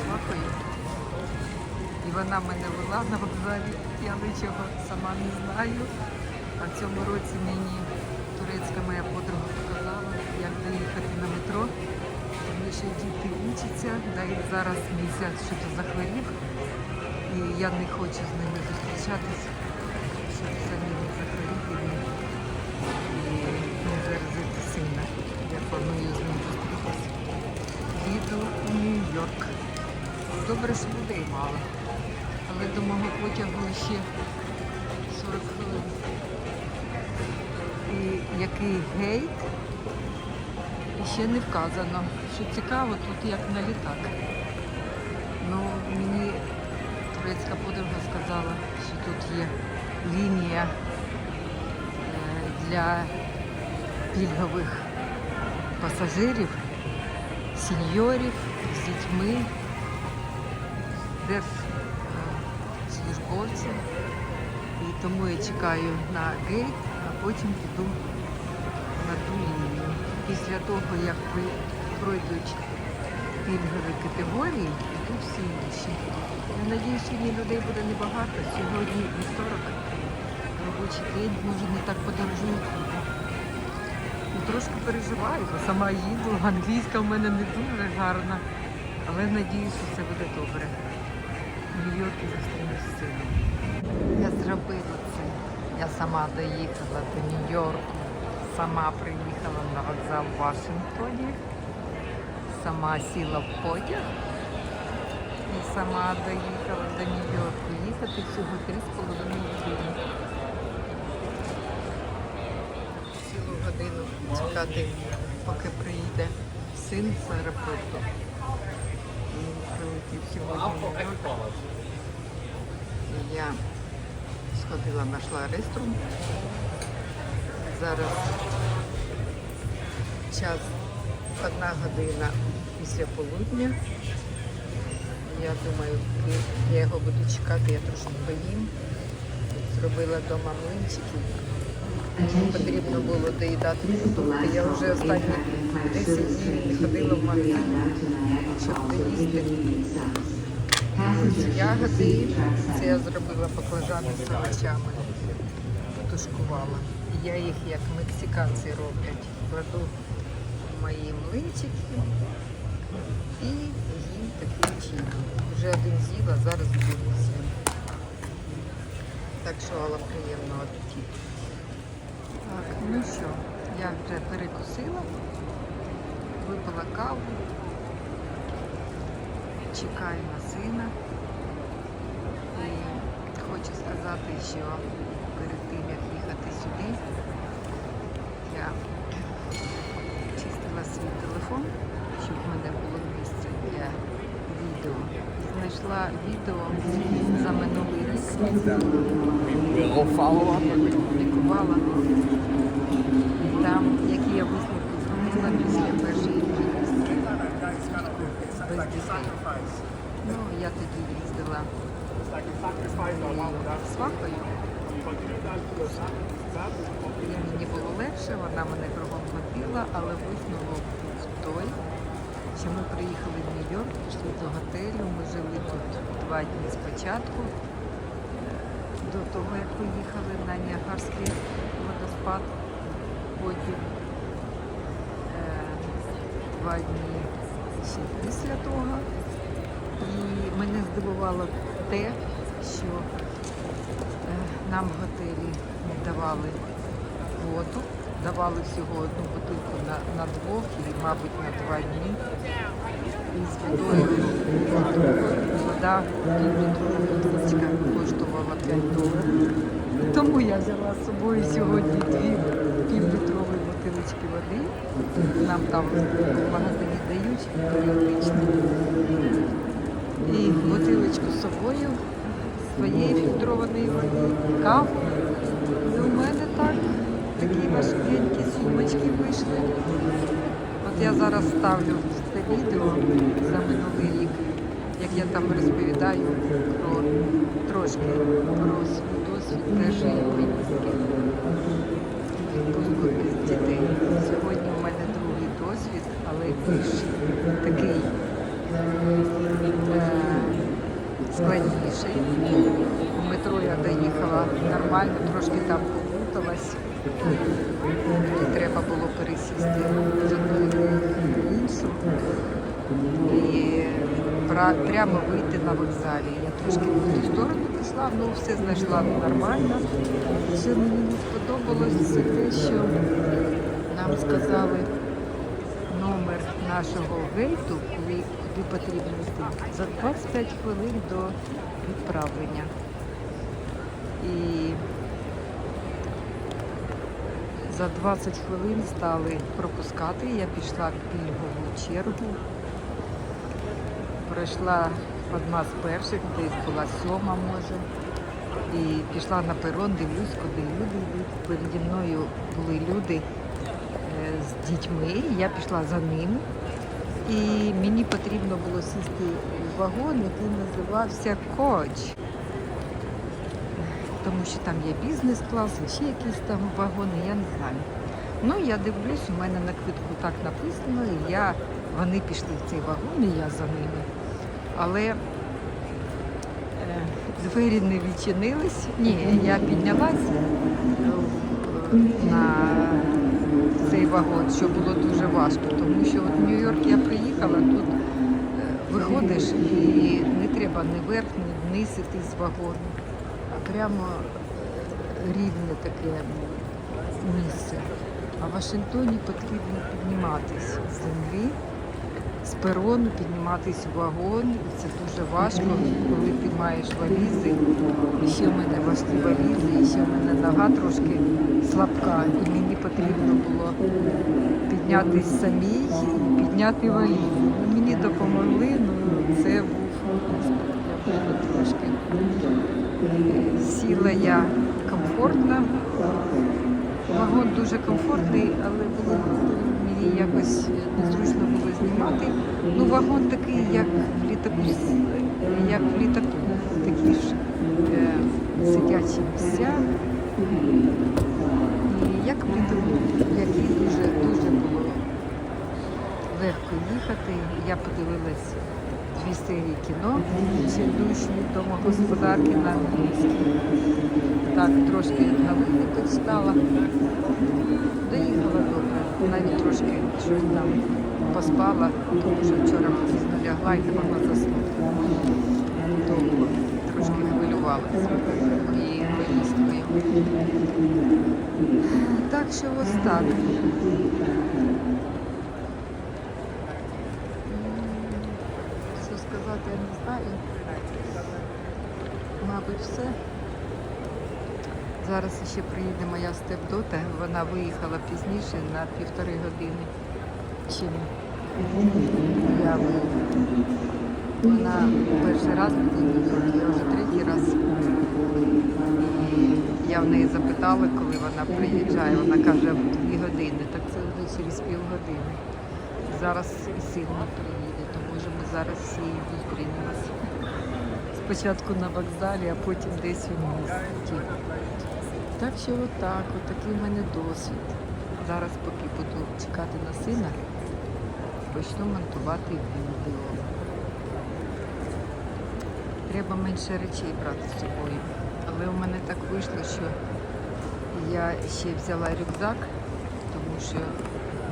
свахою. І вона мене вела на вокзалі. Я нічого сама не знаю. А в цьому році мені турецька моя подруга показала, як доїхати на метро. Тому що діти вчаться, да зараз місяць що то захворів. І я не хочу з ними зустрічатися, щоб самі не захворіти і не заразити сина. Я планую з ним зустрітися. Їду у Нью-Йорк. Добре, що людей мало. Але до мого потягу ще 40 хвилин. І який гейт? І ще не вказано. Що цікаво, тут як на літак. Ну, мені турецька подруга сказала, що тут є лінія е, для пільгових пасажирів, сеньорів з дітьми, держслужбовців. І тому я чекаю на гейт, а потім піду на ту лінію. Після того, як пройдуть пільгові категорії, йдуть всі інші. Я надіюсь, сьогодні людей буде небагато. Сьогодні вівторок, робочий день, може не так подорожують. Ну, трошки переживаю, бо сама їду, англійська в мене не дуже гарна, але надіюсь, що все буде добре. Нью-Йорку зустрінусь з сином. Я зробила це. Я сама доїхала до Нью-Йорку, сама приїхала на вокзал в Вашингтоні, сама сіла в потяг і сама доїхала до Нью-Йорку. Їхати всього 3,5 години. Цілу годину чекати, поки приїде син з аеропорту. Він прилетів сьогодні. Я сходила, знайшла реструм. Зараз час одна година після полудня. Я думаю, я його буду чекати, я трошки поїм. Зробила вдома млинчиків. Потрібно було доїдати продукти. Я вже останні 10 днів не ходила в магазин, щоб доїсти. Ягоди, це я зробила баклажани з овочами, потушкувала. Я їх, як мексиканці роблять, кладу в мої млинчики і їм таким чином. Вже один з'їла, зараз другий з'їм. Так що Алла приємного апетиту. Так, ну що, я вже перекусила, випила каву, чекаю на сина. І що перед тим, як їхати сюди, я чистила свій телефон, щоб в мене було місце для відео. Знайшла відео за минулий рік. Опублікувала. І там, які я висновки зробила після першої поїздки без дітей. Ну, я тоді їздила з свахою. І мені було легше, вона мене кругом але висновок був той, що ми приїхали в Нью-Йорк, пішли до готелю, ми жили тут два дні спочатку, е, до того, як поїхали на Ніагарський водоспад, потім е, два дні ще після того. І мене здивувало те, що е, нам в готелі давали воду, давали всього одну бутилку на, на двох і, мабуть, на два дні. І з водою вода бутилочка коштувала 5 доларів. Тому я взяла з собою сьогодні дві півлітрові бутилочки води. Нам там в магазині дають періодично. І бутилочку з собою своєї фільтрованої води, каву. І у мене так такі важкенькі сумочки вийшли. От я зараз ставлю це відео за минулий рік, як я там розповідаю про трошки про свій досвід. Відпустку без дітей. Сьогодні у мене другий досвід, але більш такий е, складніший. У метро я доїхала нормально, трошки там поплуталась. Мені треба було пересісти з одної іншу і прямо вийти на вокзалі. Я трошки в ту сторону пішла, ну все знайшла нормально. Що мені не сподобалось, те, що нам сказали номер нашого гейту, куди потрібно йти, за 25 хвилин до відправлення. І за 20 хвилин стали пропускати. Я пішла в пільгову чергу. Пройшла одна з перших, десь була сьома може. І пішла на перон, дивлюсь, куди люди йдуть. Переді мною були люди е, з дітьми, я пішла за ними. І мені потрібно було сісти в вагон, який називався Коч. Тому що там є бізнес-клас, ще якісь там вагони, я не знаю. Ну, я дивлюсь, у мене на квитку так написано, і я, вони пішли в цей вагон, і я за ними. Але е, двері не відчинились. Ні, я піднялась е, на цей вагон, що було дуже важко, тому що от в Нью-Йорк я приїхала, тут е, виходиш і не треба ні вверх, ні вниз іти з вагону, а прямо е, рівне таке місце. А в Вашингтоні потрібно підніматись з землі, з перону, підніматись в вагон. І це дуже важко, коли ти маєш валізи. І ще в мене важкі валізи, і ще в мене нога трошки слабка. І мені потрібно було піднятись самій і підняти валізу. Ну, Мені допомогли, ну це був трошки. Сіла я комфортно. Вагон дуже комфортний, але було мені якось незручно було знімати. Ну, вагон такий, як в літаку, як в літаку. Такі ж е, сидячі місця. Як в літаку, який дуже дуже було легко їхати. Я подивилась дві серії кіно «Чарівнющі домогосподарки на англійській. Так, трошки новини почитала. Доїхала добре. Навіть трошки щось там поспала, тому що вчора пізно лягла і не могла заснути. Довго трошки хвилювалася моєю поїздкою. Так що ось так. Що сказати, я не знаю. Мабуть, все. Зараз ще приїде моя степдота. Вона виїхала пізніше на півтори години, чим я. Вона перший раз я вже третій раз. Я в неї запитала, коли вона приїжджає. Вона каже, дві години, так це вже через півгодини. Зараз син приїде, зараз всі зустрінемося. Спочатку на вокзалі, а потім десь у місті. Так що отак, отакий в мене досвід. Зараз, поки буду чекати на сина, почну монтувати відео. Треба менше речей брати з собою. Але у мене так вийшло, що я ще взяла рюкзак, тому що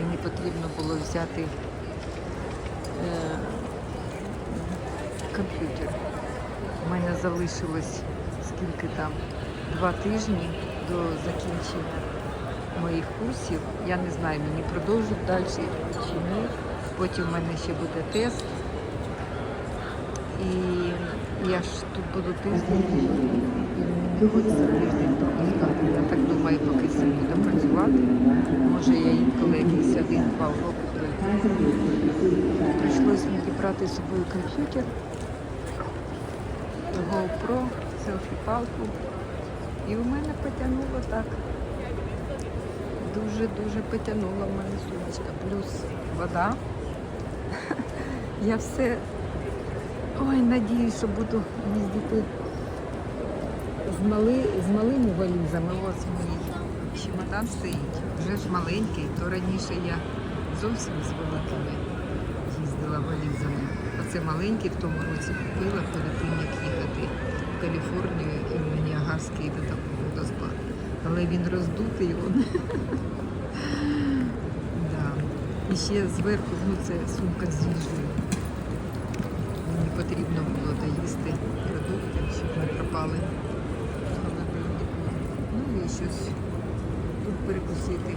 мені потрібно було взяти е, комп'ютер. У мене залишилось скільки там два тижні до закінчення моїх курсів. Я не знаю, мені продовжують далі чи ні. Потім в мене ще буде тест. І я ж тут буду тиждень, пропускати. Я так думаю, поки син буде працювати. Може я інколи якийсь один-два уроки пройду. Прийшлось мені брати з собою комп'ютер, GoPro, селфі-палку. І в мене потягнуло так. Дуже-дуже потягнула в мене сумочка. Плюс вода. Я все ой, надіюсь, що буду їздити з, мали, з малими валізами. Ось мій чемодан стоїть. Вже ж маленький, то раніше я зовсім з великими їздила валізами. Оце маленький в тому році купила перед тим, як їхати в Каліфорнію і в Ніагарський водоспад. Але він роздутий, он. да. І ще зверху, ну це сумка з їжею. Мені потрібно було доїсти продукти, щоб не пропали. Ну і щось тут перекусити,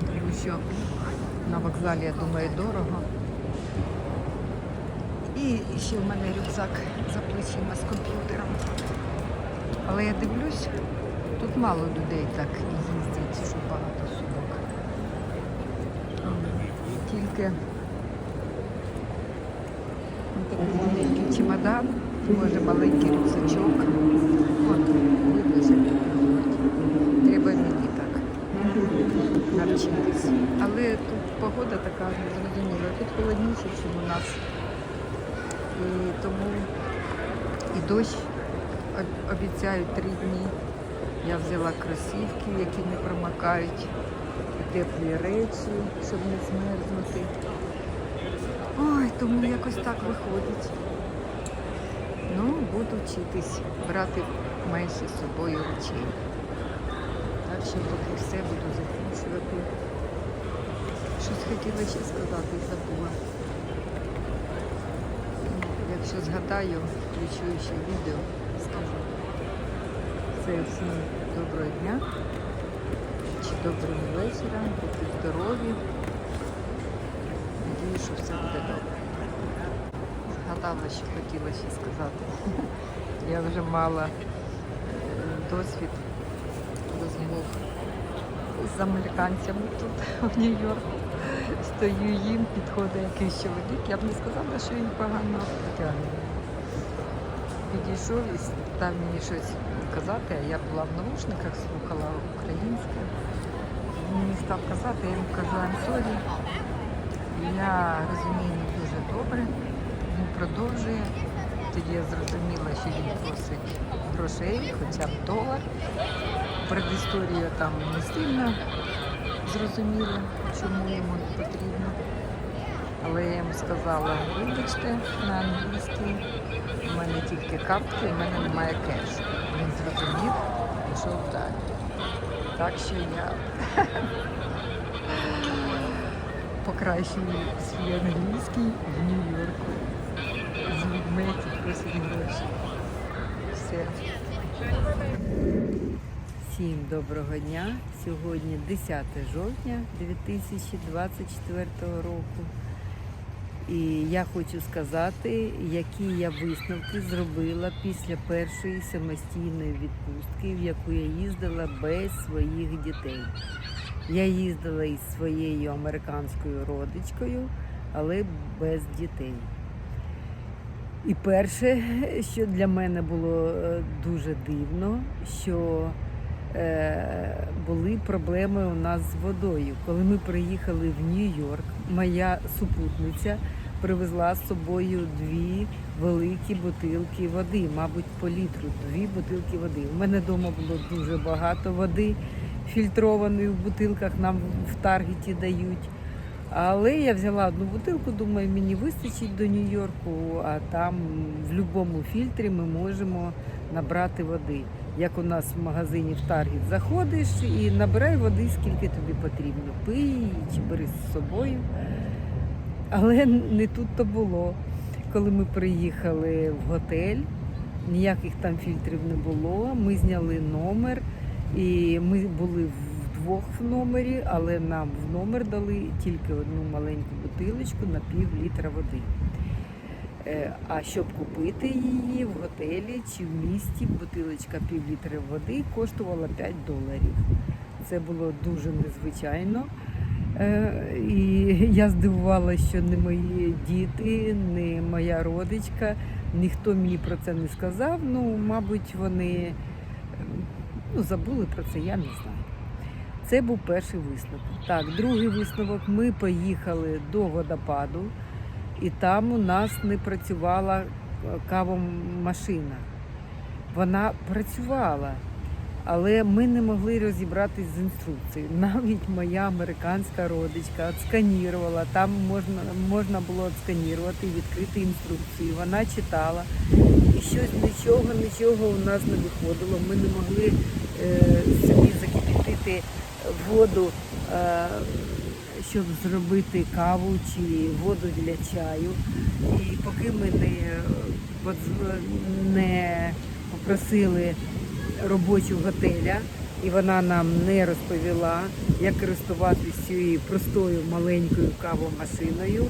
тому що на вокзалі, я думаю, дорого. І ще в мене рюкзак за плечима з комп'ютером. Але я дивлюсь, тут мало людей так їздять, що багато сумок. Тільки такий маленький чемодан, може маленький рюкзачок. От, видно. Треба мені так навчитись. Але тут погода така незрозуміла. Тут холодніше, ніж у нас. І тому і дощ об- обіцяють три дні. Я взяла кросівки, які не промокають, теплі речі, щоб не змерзнути. Ой, тому якось так виходить. Ну, буду вчитись брати менше з собою речей. Так що поки все буду закінчувати. Щось хотіла ще сказати, забула. Якщо згадаю, включу ще відео, скажу. Це всім доброго дня чи доброго вечора, будьте здорові. Надію, що все буде добре. Згадала, що хотіла ще сказати. Я вже мала е, досвід розмов з американцями тут, в Нью-Йорку. Стою їм, підходить якийсь чоловік. Я б не сказала, що він погано тягне. Підійшов і став мені щось казати, а я була в наушниках, слухала українське. Він мені став казати, я йому кажу, I'm. Я розумію не дуже добре. Він продовжує. Тоді я зрозуміла, що він просить грошей, хоча б долар. Предісторію там не сильно зрозуміла, чому йому потрібно. Але я йому сказала, вибачте, на англійській, у мене тільки картки, у мене немає кешу. Він зрозумів, пішов далі. Так що я покращую свій англійський в Нью-Йорку з людьми, які просять гроші. Все. Всім доброго дня. Сьогодні 10 жовтня 2024 року. І я хочу сказати, які я висновки зробила після першої самостійної відпустки, в яку я їздила без своїх дітей. Я їздила із своєю американською родичкою, але без дітей. І перше, що для мене було е, дуже дивно, що були проблеми у нас з водою. Коли ми приїхали в Нью-Йорк, моя супутниця привезла з собою дві великі бутилки води, мабуть, по літру, дві бутилки води. У мене вдома було дуже багато води фільтрованої в бутилках, нам в Таргеті дають. Але я взяла одну бутилку, думаю, мені вистачить до Нью-Йорку, а там в будь-якому фільтрі ми можемо набрати води. Як у нас в магазині в Таргет заходиш і набирай води, скільки тобі потрібно. Пий чи бери з собою. Але не тут то було. Коли ми приїхали в готель, ніяких там фільтрів не було. Ми зняли номер, і ми були вдвох в номері, але нам в номер дали тільки одну маленьку бутилочку на пів літра води. Е, А щоб купити її в готелі чи в місті, бутилочка пів літра води коштувала 5 доларів. Це було дуже незвичайно. Е, І я здивувалася, що не мої діти, не моя родичка, ніхто мені про це не сказав. Ну, мабуть, вони е, ну, забули про це, я не знаю. Це був перший висновок. Так, другий висновок. Ми поїхали до водопаду, і там у нас не працювала е, кавомашина. вона працювала. Але ми не могли розібратись з інструкцією. Навіть моя американська родичка отсканірувала. Там можна, можна було отсканірувати і відкрити інструкцію. Вона читала. І щось нічого, нічого у нас не виходило. Ми не могли е, собі закипятити воду, е, щоб зробити каву чи воду для чаю. І поки ми не, не попросили робочу готеля, і вона нам не розповіла, як користуватися цією простою маленькою кавомашиною,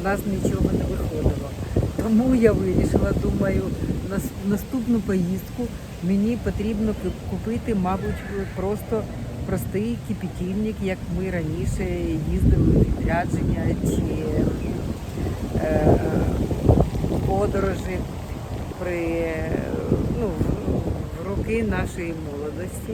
у нас нічого не виходило. Тому я вирішила, думаю, нас- наступну поїздку мені потрібно купити, мабуть, просто простий кипітільник, як ми раніше їздили в відрядження чи е, подорожі при ну, в- роки нашої молодості.